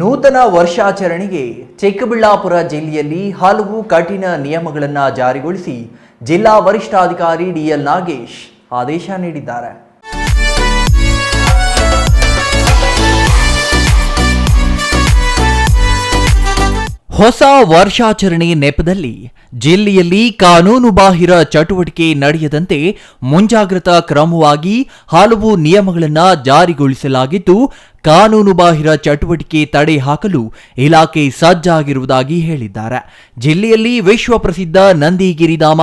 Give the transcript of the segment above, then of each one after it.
ನೂತನ ವರ್ಷಾಚರಣೆಗೆ ಚಿಕ್ಕಬಳ್ಳಾಪುರ ಜಿಲ್ಲೆಯಲ್ಲಿ ಹಲವು ಕಠಿಣ ನಿಯಮಗಳನ್ನು ಜಾರಿಗೊಳಿಸಿ ಜಿಲ್ಲಾ ವರಿಷ್ಠಾಧಿಕಾರಿ ಡಿಎಲ್ ನಾಗೇಶ್ ಆದೇಶ ನೀಡಿದ್ದಾರೆ. ಹೊಸ ವರ್ಷಾಚರಣೆ ನೆಪದಲ್ಲಿ ಜಿಲ್ಲೆಯಲ್ಲಿ ಕಾನೂನು ಬಾಹಿರ ಚಟುವಟಿಕೆ ನಡೆಯದಂತೆ ಮುಂಜಾಗ್ರತಾ ಕ್ರಮವಾಗಿ ಹಲವು ನಿಯಮಗಳನ್ನು ಜಾರಿಗೊಳಿಸಲಾಗಿದ್ದು, ಕಾನೂನುಬಾಹಿರ ಚಟುವಟಿಕೆ ತಡೆ ಹಾಕಲು ಇಲಾಖೆ ಸಜ್ಜಾಗಿರುವುದಾಗಿ ಹೇಳಿದ್ದಾರೆ. ಜಿಲ್ಲೆಯಲ್ಲಿ ವಿಶ್ವ ಪ್ರಸಿದ್ಧ ನಂದಿಗಿರಿಧಾಮ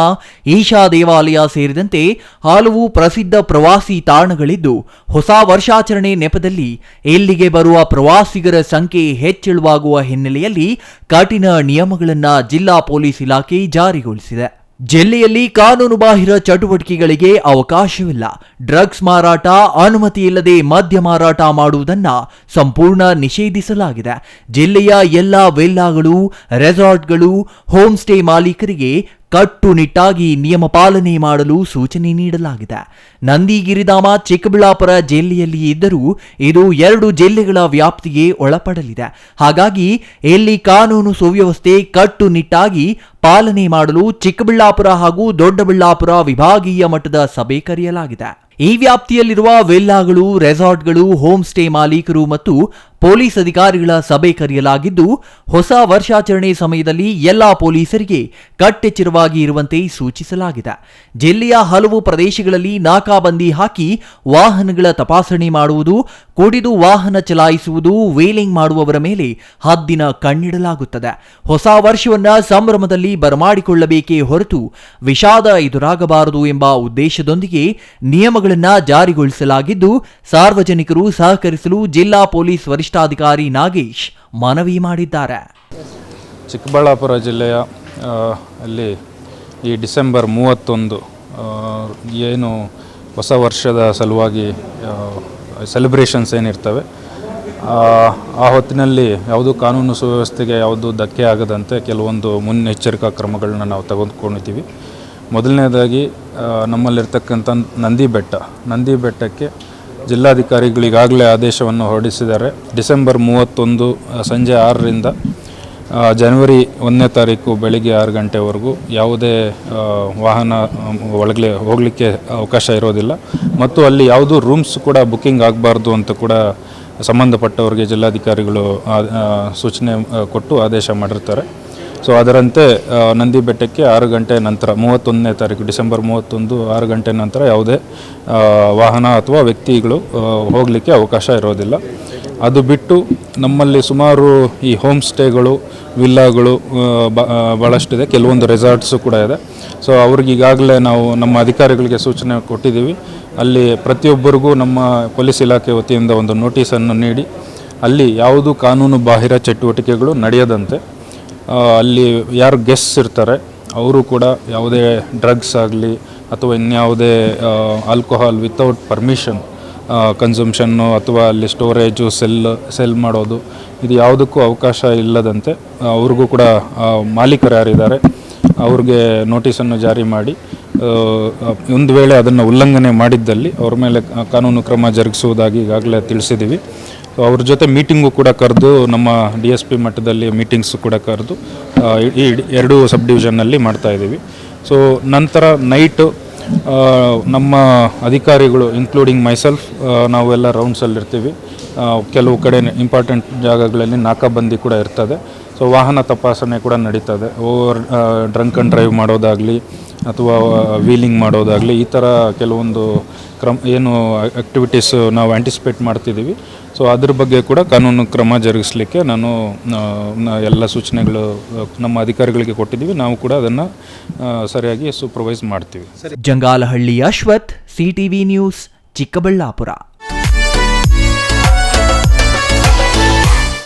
ಈಶಾ ದೇವಾಲಯ ಸೇರಿದಂತೆ ಹಲವು ಪ್ರಸಿದ್ಧ ಪ್ರವಾಸಿ ತಾಣಗಳಿದ್ದು, ಹೊಸ ವರ್ಷಾಚರಣೆ ನೆಪದಲ್ಲಿ ಇಲ್ಲಿಗೆ ಬರುವ ಪ್ರವಾಸಿಗರ ಸಂಖ್ಯೆ ಹೆಚ್ಚಳವಾಗುವ ಹಿನ್ನೆಲೆಯಲ್ಲಿ ಕಠಿಣ ನಿಯಮಗಳನ್ನು ಜಿಲ್ಲಾ ಪೊಲೀಸ್ ಇಲಾಖೆ ಜಾರಿಗೊಳಿಸಿದೆ. ಜಿಲ್ಲೆಯಲ್ಲಿ ಕಾನೂನುಬಾಹಿರ ಚಟುವಟಿಕೆಗಳಿಗೆ ಅವಕಾಶವಿಲ್ಲ. ಡ್ರಗ್ಸ್ ಮಾರಾಟ ಅನುಮತಿ ಇಲ್ಲದೆ ಮದ್ಯ ಮಾರಾಟ ಮಾಡುವುದನ್ನ ಸಂಪೂರ್ಣ ನಿಷೇಧಿಸಲಾಗಿದೆ. ಜಿಲ್ಲೆಯ ಎಲ್ಲ ವಿಲ್ಲಾಗಳು, ರೆಸಾರ್ಟ್ಗಳು ಹೋಮ್ ಸ್ಟೇ ಮಾಲೀಕರಿಗೆ ಕಟ್ಟುನಿಟ್ಟಾಗಿ ನಿಯಮ ಪಾಲನೆ ಮಾಡಲು ಸೂಚನೆ ನೀಡಲಾಗಿದೆ. ನಂದಿಗಿರಿಧಾಮ ಚಿಕ್ಕಬಳ್ಳಾಪುರ ಜಿಲ್ಲೆಯಲ್ಲಿ ಇದ್ದರೂ ಇದು ಎರಡು ಜಿಲ್ಲೆಗಳ ವ್ಯಾಪ್ತಿಗೆ ಒಳಪಡಲಿದೆ. ಹಾಗಾಗಿ ಇಲ್ಲಿ ಕಾನೂನು ಸುವ್ಯವಸ್ಥೆ ಕಟ್ಟುನಿಟ್ಟಾಗಿ ಪಾಲನೆ ಮಾಡಲು ಚಿಕ್ಕಬಳ್ಳಾಪುರ ಹಾಗೂ ದೊಡ್ಡಬಳ್ಳಾಪುರ ವಿಭಾಗೀಯ ಮಟ್ಟದ ಸಭೆ ಕರೆಯಲಾಗಿದೆ. ಈ ವ್ಯಾಪ್ತಿಯಲ್ಲಿರುವ ವಿಲ್ಲಾಗಳು, ರೆಸಾರ್ಟ್ಗಳು, ಹೋಮ್ ಸ್ಟೇ ಮಾಲೀಕರು ಮತ್ತು ಪೊಲೀಸ್ ಅಧಿಕಾರಿಗಳ ಸಭೆ ಕರೆಯಲಾಗಿದ್ದು, ಹೊಸ ವರ್ಷಾಚರಣೆ ಸಮಯದಲ್ಲಿ ಎಲ್ಲಾ ಪೊಲೀಸರಿಗೆ ಕಟ್ಟೆಚ್ಚರವಾಗಿ ಇರುವಂತೆ ಸೂಚಿಸಲಾಗಿದೆ. ಜಿಲ್ಲೆಯ ಹಲವು ಪ್ರದೇಶಗಳಲ್ಲಿ ನಾಕಾಬಂದಿ ಹಾಕಿ ವಾಹನಗಳ ತಪಾಸಣೆ ಮಾಡುವುದು, ಕುಡಿದು ವಾಹನ ಚಲಾಯಿಸುವುದು, ವೇಲಿಂಗ್ ಮಾಡುವವರ ಮೇಲೆ ಹದ್ದಿನ ಕಣ್ಣಿಡಲಾಗುತ್ತದೆ. ಹೊಸ ವರ್ಷವನ್ನ ಸಂಭ್ರಮದಲ್ಲಿ ಬರಮಾಡಿಕೊಳ್ಳಬೇಕೇ ಹೊರತು ವಿಷಾದ ಎದುರಾಗಬಾರದು ಎಂಬ ಉದ್ದೇಶದೊಂದಿಗೆ ನಿಯಮಗಳನ್ನು ಜಾರಿಗೊಳಿಸಲಾಗಿದ್ದು, ಸಾರ್ವಜನಿಕರು ಸಹಕರಿಸಲು ಜಿಲ್ಲಾ ಪೊಲೀಸ್ ವರಿಷ್ಠಾಧಿಕಾರಿ ನಾಗೇಶ್ ಮನವಿ ಮಾಡಿದ್ದಾರೆ. ಚಿಕ್ಕಬಳ್ಳಾಪುರ ಜಿಲ್ಲೆಯ ಅಲ್ಲಿ ಈ ಡಿಸೆಂಬರ್ ಮೂವತ್ತೊಂದು ಏನು ಹೊಸ ವರ್ಷದ ಸಲುವಾಗಿ ಸೆಲೆಬ್ರೇಷನ್ಸ್ ಏನಿರ್ತವೆ ಆ, ಹೊತ್ತಿನಲ್ಲಿ ಯಾವುದು ಕಾನೂನು ಸುವ್ಯವಸ್ಥೆಗೆ ಯಾವುದು ಧಕ್ಕೆ ಆಗದಂತೆ ಕೆಲವೊಂದು ಮುನ್ನೆಚ್ಚರಿಕಾ ಕ್ರಮಗಳನ್ನ ನಾವು ತೆಗೆದುಕೊಂಡಿದ್ದೀವಿ. ಮೊದಲನೇದಾಗಿ ನಮ್ಮಲ್ಲಿರ್ತಕ್ಕಂಥ ನಂದಿ ಬೆಟ್ಟ ನಂದಿ ಬೆಟ್ಟಕ್ಕೆ ಜಿಲ್ಲಾಧಿಕಾರಿಗಳಿಗಾಗಲೇ ಆದೇಶವನ್ನು ಹೊರಡಿಸಿದ್ದಾರೆ. ಡಿಸೆಂಬರ್ ಮೂವತ್ತೊಂದು ಸಂಜೆ ಆರರಿಂದ ಜನವರಿ ಒಂದನೇ ತಾರೀಕು ಬೆಳಿಗ್ಗೆ ಆರು ಗಂಟೆವರೆಗೂ ಯಾವುದೇ ವಾಹನ ಒಳಗಡೆ ಹೋಗಲಿಕ್ಕೆ ಅವಕಾಶ ಇರೋದಿಲ್ಲ. ಮತ್ತು ಅಲ್ಲಿ ಯಾವುದೂ ರೂಮ್ಸ್ ಕೂಡ ಬುಕ್ಕಿಂಗ್ ಆಗಬಾರ್ದು ಅಂತ ಕೂಡ ಸಂಬಂಧಪಟ್ಟವರಿಗೆ ಜಿಲ್ಲಾಧಿಕಾರಿಗಳು ಸೂಚನೆ ಕೊಟ್ಟು ಆದೇಶ ಮಾಡಿರ್ತಾರೆ. ಸೊ ಅದರಂತೆ ನಂದಿ ಬೆಟ್ಟಕ್ಕೆ ಆರು ಗಂಟೆ ನಂತರ, ಮೂವತ್ತೊಂದನೇ ತಾರೀಕು, ಡಿಸೆಂಬರ್ ಮೂವತ್ತೊಂದು, ಆರು ಗಂಟೆ ನಂತರ ಯಾವುದೇ ವಾಹನ ಅಥವಾ ವ್ಯಕ್ತಿಗಳು ಹೋಗಲಿಕ್ಕೆ ಅವಕಾಶ ಇರೋದಿಲ್ಲ. ಅದು ಬಿಟ್ಟು ನಮ್ಮಲ್ಲಿ ಸುಮಾರು ಈ ಹೋಮ್ ಸ್ಟೇಗಳು, ವಿಲ್ಲಾಗಳು ಭಾಳಷ್ಟಿದೆ ಕೆಲವೊಂದು ರೆಸಾರ್ಟ್ಸು ಕೂಡ ಇದೆ. ಸೊ ಅವ್ರಿಗೀಗಾಗಲೇ ನಾವು ನಮ್ಮ ಅಧಿಕಾರಿಗಳಿಗೆ ಸೂಚನೆ ಕೊಟ್ಟಿದ್ದೀವಿ. ಅಲ್ಲಿ ಪ್ರತಿಯೊಬ್ಬರಿಗೂ ನಮ್ಮ ಪೊಲೀಸ್ ಇಲಾಖೆ ವತಿಯಿಂದ ಒಂದು ನೋಟಿಸನ್ನು ನೀಡಿ, ಅಲ್ಲಿ ಯಾವುದು ಕಾನೂನು ಬಾಹಿರ ಚಟುವಟಿಕೆಗಳು ನಡೆಯದಂತೆ ಅಲ್ಲಿ ಯಾರು ಗೆಸ್ಟ್ಸ್ ಇರ್ತಾರೆ, ಅವರು ಕೂಡ ಯಾವುದೇ ಡ್ರಗ್ಸ್ ಆಗಲಿ ಅಥವಾ ಇನ್ಯಾವುದೇ ಆಲ್ಕೋಹಾಲ್ ವಿತೌಟ್ ಪರ್ಮಿಷನ್ ಕನ್ಸಂಪ್ಷನ್ನು ಅಥವಾ ಅಲ್ಲಿ ಸ್ಟೋರೇಜು ಸೆಲ್ ಸೆಲ್ ಮಾಡೋದು, ಇದು ಯಾವುದಕ್ಕೂ ಅವಕಾಶ ಇಲ್ಲದಂತೆ ಅವ್ರಿಗೂ ಕೂಡ ಮಾಲೀಕರು ಯಾರಿದ್ದಾರೆ, ಅವ್ರಿಗೆ ನೋಟಿಸನ್ನು ಜಾರಿ ಮಾಡಿ ಒಂದು ವೇಳೆ ಅದನ್ನು ಉಲ್ಲಂಘನೆ ಮಾಡಿದ್ದಲ್ಲಿ ಅವ್ರ ಮೇಲೆ ಕಾನೂನು ಕ್ರಮ ಜರುಗಿಸುವುದಾಗಿ ಈಗಾಗಲೇ ತಿಳಿಸಿದ್ದೀವಿ ಅವ್ರ ಜೊತೆ ಮೀಟಿಂಗು ಕೂಡ ಕರೆದು, ನಮ್ಮ ಡಿ ಎಸ್ ಪಿ ಮಟ್ಟದಲ್ಲಿ ಮೀಟಿಂಗ್ಸ್ ಕೂಡ ಕರೆದು ಈ ಎರಡೂ ಸಬ್ ಡಿವಿಷನ್ನಲ್ಲಿ ಮಾಡ್ತಾ ಇದ್ದೀವಿ. ಸೊ ನಂತರ ನೈಟು ನಮ್ಮ ಅಧಿಕಾರಿಗಳು ಇನ್ಕ್ಲೂಡಿಂಗ್ ಮೈಸೆಲ್ಫ್ ನಾವೆಲ್ಲ ರೌಂಡ್ಸಲ್ಲಿರ್ತೀವಿ ಕೆಲವು ಕಡೆ ಇಂಪಾರ್ಟೆಂಟ್ ಜಾಗಗಳಲ್ಲಿ ನಾಕಾಬಂದಿ ಕೂಡ ಇರ್ತದೆ. ಸೊ ವಾಹನ ತಪಾಸಣೆ ಕೂಡ ನಡೀತದೆ. ಓವರ್ ಡ್ರಂಕ್ ಅಂಡ್ ಡ್ರೈವ್ ಮಾಡೋದಾಗಲಿ ಅಥವಾ ವೀಲಿಂಗ್ ಮಾಡೋದಾಗಲಿ, ಈ ಥರ ಕೆಲವೊಂದು ಕ್ರಮ, ಏನು ಆ್ಯಕ್ಟಿವಿಟೀಸ್ ನಾವು ಆ್ಯಂಟಿಸಿಪೇಟ್ ಮಾಡ್ತಿದ್ದೀವಿ. ಸೊ ಅದ್ರ ಬಗ್ಗೆ ಕೂಡ ಕಾನೂನು ಕ್ರಮ ಜರುಗಿಸಲಿಕ್ಕೆ ನಾನು ಎಲ್ಲ ಸೂಚನೆಗಳು ನಮ್ಮ ಅಧಿಕಾರಿಗಳಿಗೆ ಕೊಟ್ಟಿದ್ದೀವಿ. ನಾವು ಕೂಡ ಅದನ್ನು ಸರಿಯಾಗಿ ಸೂಪರ್ವೈಸ್ ಮಾಡ್ತೀವಿ. Jangalahalli Ashwath CTV news Chikkaballapura.